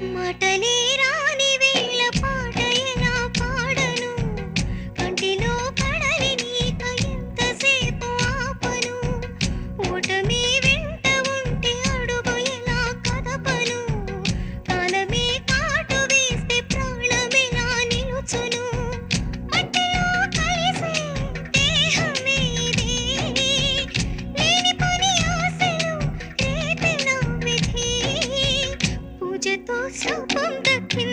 మటనేరా పూజతో శుభం దక్కింది.